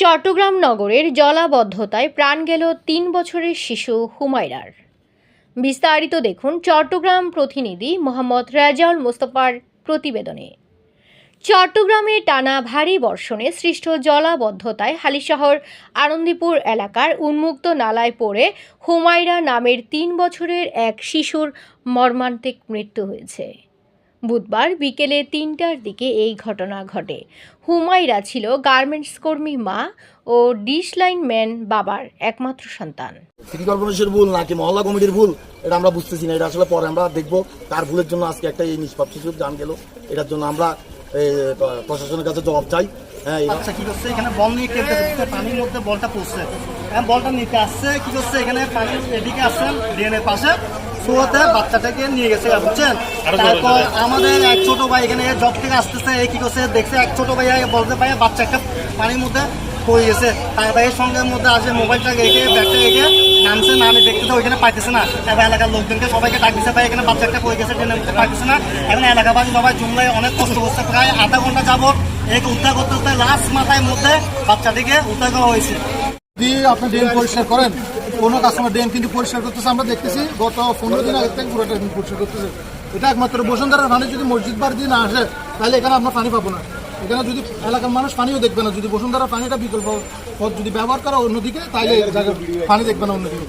চট্টগ্রাম নগরের জলাবদ্ধতায় প্রাণ গেল তিন বছরের শিশু হুমায়রার। বিস্তারিত দেখুন চট্টগ্রাম প্রতিনিধি মোহাম্মদ রাজাউল মোস্তফার প্রতিবেদনে। চট্টগ্রামে টানা ভারী বর্ষণে সৃষ্ট জলাবদ্ধতায় হালিশহর, আনন্দীপুর এলাকার উন্মুক্ত নালায় পড়ে হুমায়রা নামের তিন বছরের এক শিশুর মর্মান্তিক মৃত্যু হয়েছে। বুধবার বিকেলে তিনটার দিকে এই ঘটনা ঘটে। হুমাইরা ছিল গার্মেন্টস কর্মী মা ও ডিশ লাইন ম্যান বাবার একমাত্র সন্তান। সিটি কর্পোরেশনের ভুল নাকি মহল্লা কমিটির ভুল? এটা আমরা বুঝতেছি না। এটা আসলে পরে আমরা দেখব। তার ভুলের জন্য আজকে একটা এই নিষ্পাপ শিশুর জান গেল। এটার জন্য আমরা প্রশাসনের কাছে জবাব চাই। হ্যাঁ আচ্ছা কি করছে? এখানে বল নিয়ে খেলতেছে পানির মধ্যে বলটা পড়ছে। হ্যাঁ বলটা নিতে আসছে কি করছে? এখানে পানির এদিকে আসছেন ড্রেনের পাশে। শোয়াতে বাচ্চাটাকে নিয়ে গেছে বুঝছেন? তারপর আমাদের এক ছোট ভাই এখানে জব থেকে আসতেছে এই কি করছে? দেখছে এক ছোট ভাই বলতে পারে বাচ্চা একটা পানির মধ্যে পড়ে গেছে। তার ভাইয়ের সঙ্গে মধ্যে আসে মোবাইলটা রেখে ব্যাগটা রেখে নামছে নামে দেখতে তো ওইখানে পাইতেছে না। এবার এলাকার লোকজনকে সবাইকে ডাক দিছে ভাই এখানে বাচ্চা একটা পড়ে গেছে ট্রেনের মধ্যে পাইতেছে না। এখন এলাকাবাসী সবাই জুমলায় অনেক কষ্ট করছে প্রায় আধা ঘণ্টা যাবত একে উদ্ধার করতে করতে লাস্ট মাথায় মধ্যে বাচ্চাটিকে উদ্ধার করা হয়েছে। যদি আপনি ড্রেন পরিষ্কার করেন। কোনো কাস্টমার ড্রেন কিন্তু পরিষ্কার করতেছে আমরা দেখতেছি গত পনেরো দিন আগে থেকে পুরোটা ড্রেন পরিষ্কার করতেছে। এটা একমাত্র বসুন্ধরার পানি যদি মসজিদ বার দিয়ে না আসে তাহলে এখানে আপনার পানি পাবো না। এখানে যদি এলাকার মানুষ পানিও দেখবে না যদি বসুন্ধরার পানিটা বিকল্প পথ যদি ব্যবহার করা অন্যদিকে তাহলে পানি দেখবে না অন্যদিকে।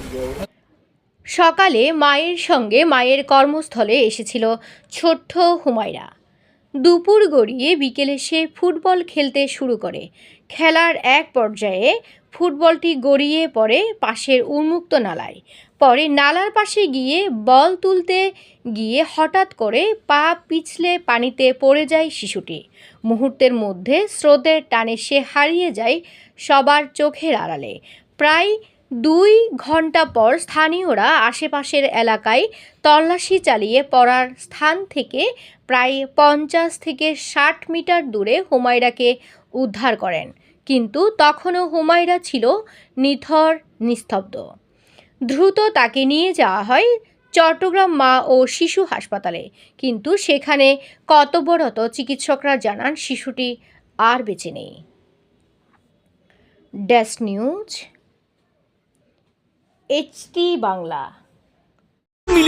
সকালে মায়ের সঙ্গে মায়ের কর্মস্থলে এসেছিল ছোট্ট হুমায়রা। দুপুর গড়িয়ে বিকেলে সে ফুটবল খেলতে শুরু করে। খেলার এক পর্যায়ে ফুটবলটি গড়িয়ে পড়ে পাশের উন্মুক্ত নালায়। পরে নালার পাশে গিয়ে বল তুলতে গিয়ে হঠাৎ করে পা পিছলে পানিতে পড়ে যায় শিশুটি। মুহূর্তের মধ্যে স্রোতের টানে সে হারিয়ে যায় সবার চোখের আড়ালে। প্রায় দুই ঘণ্টা পর স্থানীয়রা আশেপাশের এলাকায় তল্লাশি চালিয়ে পড়ার স্থান থেকে প্রায় পঞ্চাশ থেকে ষাট মিটার দূরে হুমায়রাকে উদ্ধার করেন। কিন্তু তখনও হুমায়রা ছিল নিথর, নিস্তব্ধ। দ্রুত তাকে নিয়ে যাওয়া হয় চট্টগ্রাম মা ও শিশু হাসপাতালে। কিন্তু সেখানে কর্তব্যরত চিকিৎসকরা জানান শিশুটি আর বেঁচে নেই। Desk news, HT Bangla.